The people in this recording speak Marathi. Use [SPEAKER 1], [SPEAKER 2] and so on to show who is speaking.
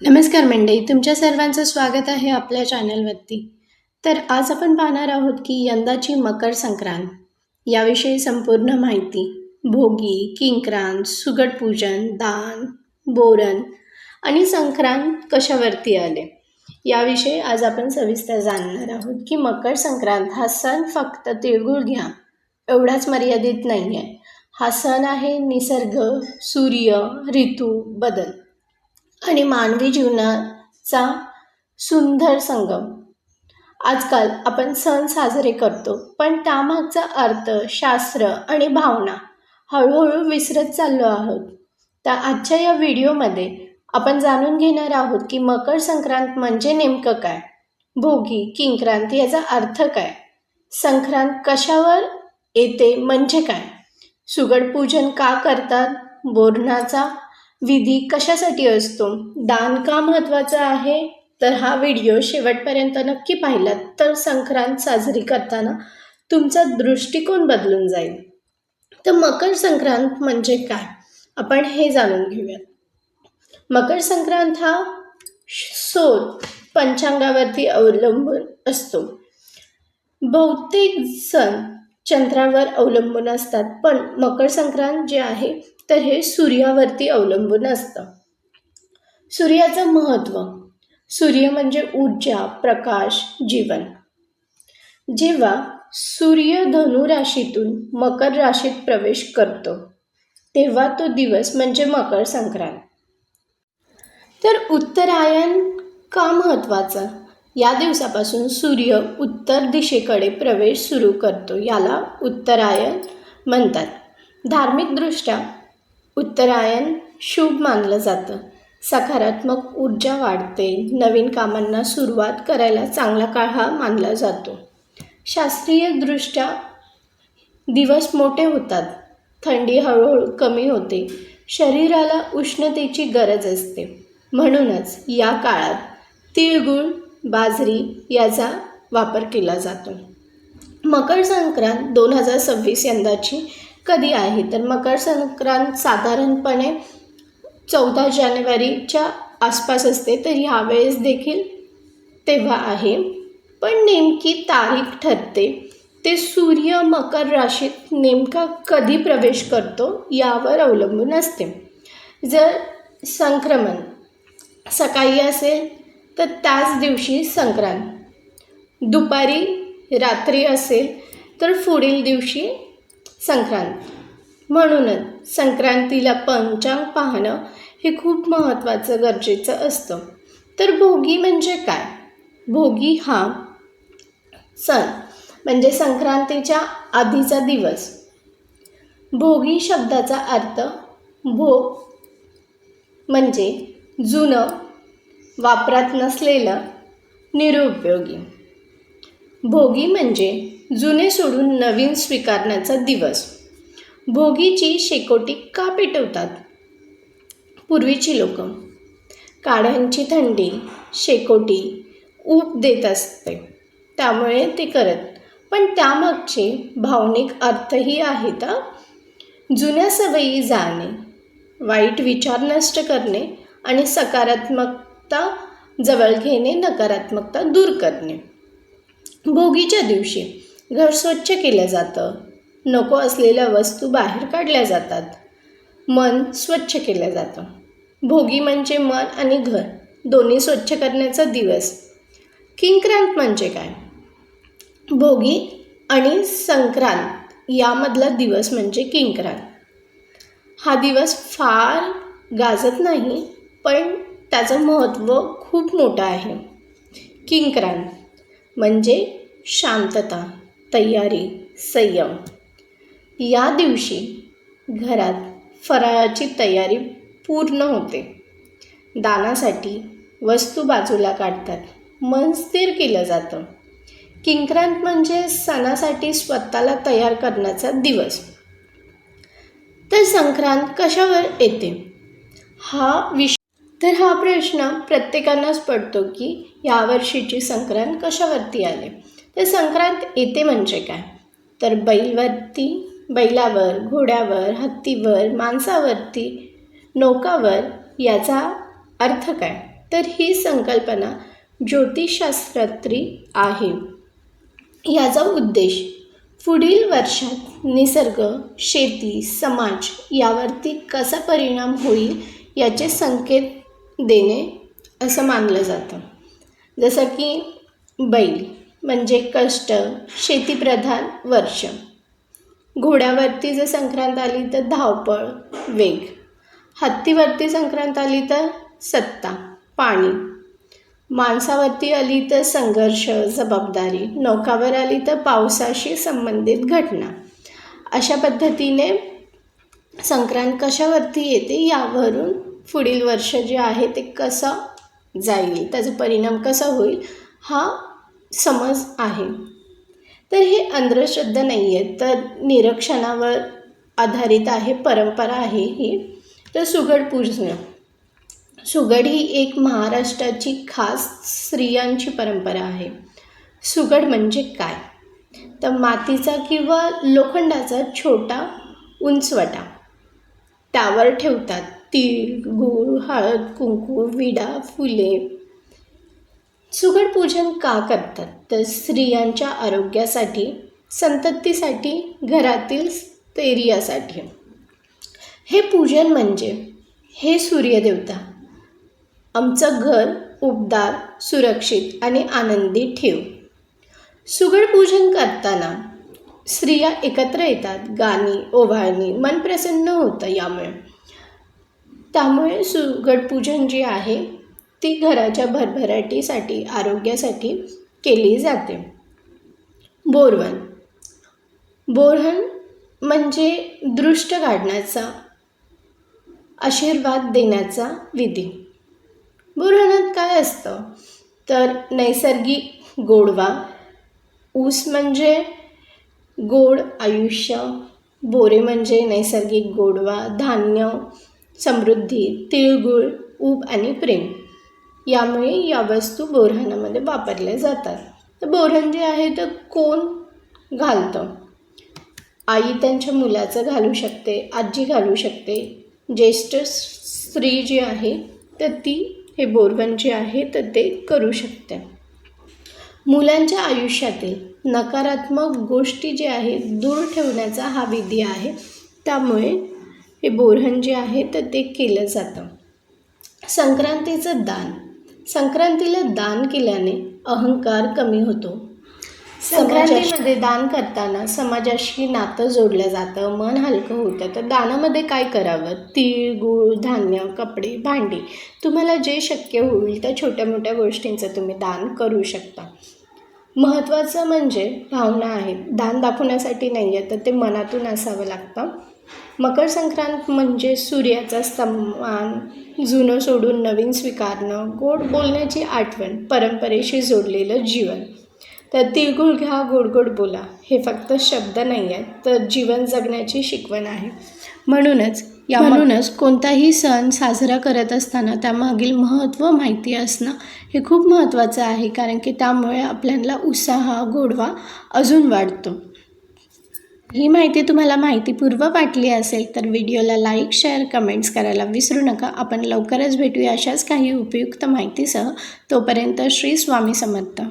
[SPEAKER 1] नमस्कार मंडई तुमच्या सर्वांचं स्वागत आहे आपल्या चॅनलवरती. तर आज आपण पाहणार आहोत की यंदाची मकर संक्रांत. याविषयी संपूर्ण माहिती भोगी किंक्रांत सुगडपूजन दान बोरण आणि संक्रांत कशावरती आले? याविषयी आज आपण सविस्तर जाणणार आहोत की मकर संक्रांत हा सण फक्त तिळगुळ घ्या एवढाच मर्यादित नाही आहे हा सण आहे निसर्ग सूर्य ऋतू बदल. आणि मानवी जीवनाचा सुंदर संगम. आजकाल आपण सण साजरे करतो पण त्यामागचा अर्थ शास्त्र आणि भावना हळूहळू विसरत चाललो आहोत. तर आजच्या या व्हिडिओमध्ये आपण जाणून घेणार आहोत की मकर संक्रांत म्हणजे नेमकं काय? भोगी किंक्रांत याचा अर्थ काय? संक्रांत कशावर येते म्हणजे काय? सुगडपूजन का करतात? बोरणाचा विधी कशासाठी असतो? दान का महत्त्वाचं आहे? तर हा व्हिडिओ शेवटपर्यंत नक्की पाहिलात तर संक्रांत साजरी करताना तुमचा दृष्टिकोन बदलून जाईल. तर मकर संक्रांत म्हणजे काय? आपण हे जाणून घेऊयात. मकर संक्रांत हा सोल पंचांगावरती अवलंबून असतो. बहुतेक सण चंद्रावर अवलंबून असतात. पण मकर संक्रांत जे आहे तर हे सूर्यावरती अवलंबून असतं. सूर्याचं महत्त्व. सूर्य म्हणजे ऊर्जा प्रकाश जीवन. जेव्हा सूर्य धनु राशीतून मकर राशीत प्रवेश करतो तेव्हा तो दिवस म्हणजे मकर संक्रांत तर उत्तरायण का महत्त्वाचं? या दिवसापासून सूर्य उत्तर दिशेकडे प्रवेश सुरू करतो याला उत्तरायण म्हणतात. धार्मिकदृष्ट्या उत्तरायण शुभ मानलं जातं. सकारात्मक ऊर्जा वाढते. नवीन कामांना सुरुवात करायला चांगला काळ हा मानला जातो. शास्त्रीयदृष्ट्या दिवस मोठे होतात. थंडी हळूहळू कमी होते. शरीराला उष्णतेची गरज असते. म्हणूनच या काळात तिळगुळ बाजरी याचा वापर केला जातो. मकर संक्रांत दोन हजार सव्वीस यंदाची कधी आहे? तर मकर संक्रांत साधारणपणे चौदा जानेवारीच्या आसपास असते. तर ह्यावेळेस देखील तेव्हा आहे. पण नेमकी तारीख ठरते. ते सूर्य मकर राशीत नेमका कधी प्रवेश करतो यावर अवलंबून असते. जर संक्रमण सकाळी असेल तर त्याच दिवशी संक्रांत. दुपारी रात्री असेल तर पुढील दिवशी संक्रांत. म्हणूनच संक्रांतीला पंचांग पाहणं हे खूप महत्त्वाचं गरजेचं असतं. तर भोगी म्हणजे काय? भोगी हा सण म्हणजे संक्रांतीच्या आधीचा दिवस. भोगी शब्दाचा अर्थ भोग म्हणजे जुनं वापरात नसलेलं निरुपयोगी. भोगी म्हणजे जुने सोडून नवीन स्वीकारण्याचा दिवस. भोगीची शेकोटी का पेटवतात? पूर्वीची लोक. काड्यांची थंडी शेकोटी ऊब देत असते. त्यामुळे ते करत. पण त्यामागचे भावनिक अर्थही आहेत जुन्या सवयी जाणे वाईट विचार नष्ट करणे आणि सकारात्मक सकारात्मकता जवळ घेणे नकारात्मकता दूर करणे. भोगीच्या दिवशी घर स्वच्छ केलं जातं. नको असलेल्या वस्तू बाहेर काढल्या जातात. मन स्वच्छ केलं जातं. भोगी म्हणजे मन आणि घर दोन्ही स्वच्छ करण्याचा दिवस. किंक्रांत म्हणजे काय? भोगी आणि संक्रांत यामधला दिवस म्हणजे किंक्रांत. हा दिवस फार गाजत नाही पण त्याचं महत्त्व खूप मोठं आहे. किंक्रांत म्हणजे शांतता तयारी संयम. या दिवशी घरात फराळाची तयारी पूर्ण होते. दानासाठी वस्तू बाजूला काढतात. मन स्थिर केलं जातं. किंक्रांत म्हणजे सणासाठी स्वतःला तयार करण्याचा दिवस. तर संक्रांत कशावर येते? हा विष तर हा प्रश्न प्रत्येकांनाच पडतो की यावर्षीची संक्रांत कशावरती आले? तर संक्रांत येते म्हणजे काय? तर बैलवरती बैलावर घोड्यावर हत्तीवर माणसावरती नौकावर याचा अर्थ काय? तर ही संकल्पना ज्योतिषशास्त्रात्री आहे. याचा उद्देश पुढील वर्षात निसर्ग शेती समाज यावरती कसा परिणाम होईल याचे संकेत देणे असं मानलं जातं. जसं की बैल म्हणजे कष्ट शेतीप्रधान वर्ष. घोड्यावरती जर संक्रांत आली तर धावपळ वेग. हत्तीवरती संक्रांत आली तर सत्ता पाणी. माणसावरती आली तर संघर्ष जबाबदारी. नौकावर आली तर पावसाशी संबंधित घटना. अशा पद्धतीने संक्रांत कशावरती येते यावरून पुढील वर्ष जे आहे ते कसं जाईल त्याचा परिणाम कसा होईल हा समज आहे. तर हे अंधश्रद्धा नाही आहे तर निरीक्षणावर आधारित आहे परंपरा आहे ही. तर सुगड पूजन. सुगड ही एक महाराष्ट्राची खास स्त्रियांची परंपरा आहे. सुगड म्हणजे काय? तर मातीचा किंवा लोखंडाचा छोटा उंचवटा. त्यावर ठेवतात. तीळ गूळ हळद कुंकू विडा फुले. सुगड पूजन का करतात? तर स्त्रियांच्या आरोग्यासाठी संततीसाठी घरातील स्थैर्यासाठी. हे पूजन म्हणजे हे सूर्यदेवता आमचं घर उबदार सुरक्षित आणि आनंदी ठेव. सुगड पूजन करताना स्त्रिया एकत्र येतात. गाणी ओवाळणी मन प्रसन्न होतं यामुळे. त्यामुळे सुगड पूजन जे आहे ती घराच्या भरभराटीसाठी आरोग्यासाठी केली जाते. बोरवन बोरहन म्हणजे दृष्ट काढण्याचा आशीर्वाद देण्याचा विधी. बोरहनात काय असतं? तर नैसर्गिक गोडवा. ऊस म्हणजे गोड आयुष्य. बोरे म्हणजे नैसर्गिक गोडवा धान्य समृद्धी तिळगुळ ऊब आणि प्रेम. यामुळे या वस्तू बोरहणामध्ये वापरल्या जातात. तर बोरहण जे आहे तर कोण घालतं? आई त्यांच्या मुलाचं घालू शकते आजी घालू शकते. ज्येष्ठ स्त्री जी आहे तर ती हे बोरबन जे आहे तर ते करू शकते. मुलांच्या आयुष्यातील नकारात्मक गोष्टी जे आहेत दूर ठेवण्याचा हा विधी आहे. त्यामुळे हे बोरहन जे आहे तर ते केलं जातं. संक्रांतीचं दान. संक्रांतीला दान केल्याने अहंकार कमी होतो. संक्रांतीमध्ये दान करताना समाजाशी नातं जोडलं जातं मन हलकं होतं. तर दानामध्ये काय करावं? तीळ गूळ धान्य कपडे भांडी. तुम्हाला जे शक्य होईल त्या छोट्या मोठ्या गोष्टींचं तुम्ही दान करू शकता. महत्त्वाचं म्हणजे भावना आहेत दान दाखवण्यासाठी नाही आहे तर ते मनातून असावं लागतं. मकर संक्रांत म्हणजे सूर्याचा सन्मान जुनं सोडून नवीन स्वीकारणं गोड बोलण्याची आठवण परंपरेशी जोडलेलं जीवन. तर तिळगुळ घ्या गोड गोड बोला हे फक्त शब्द नाही आहेत तर जीवन जगण्याची शिकवण आहे. म्हणूनच या म्हणूनच कोणताही सण साजरा करत असताना त्यामागील महत्त्व माहिती असणं हे खूप महत्त्वाचं आहे कारण की त्यामुळे आपल्याला उत्साह गोडवा अजून वाढतो. ही माहिती तुम्हाला माहितीपूर्व वाटली असेल तर व्हिडिओला लाईक शेअर कमेंट्स करायला विसरू नका. आपण लवकरच भेटूया अशाच काही उपयुक्त माहितीसह. तोपर्यंत श्री स्वामी समर्थ.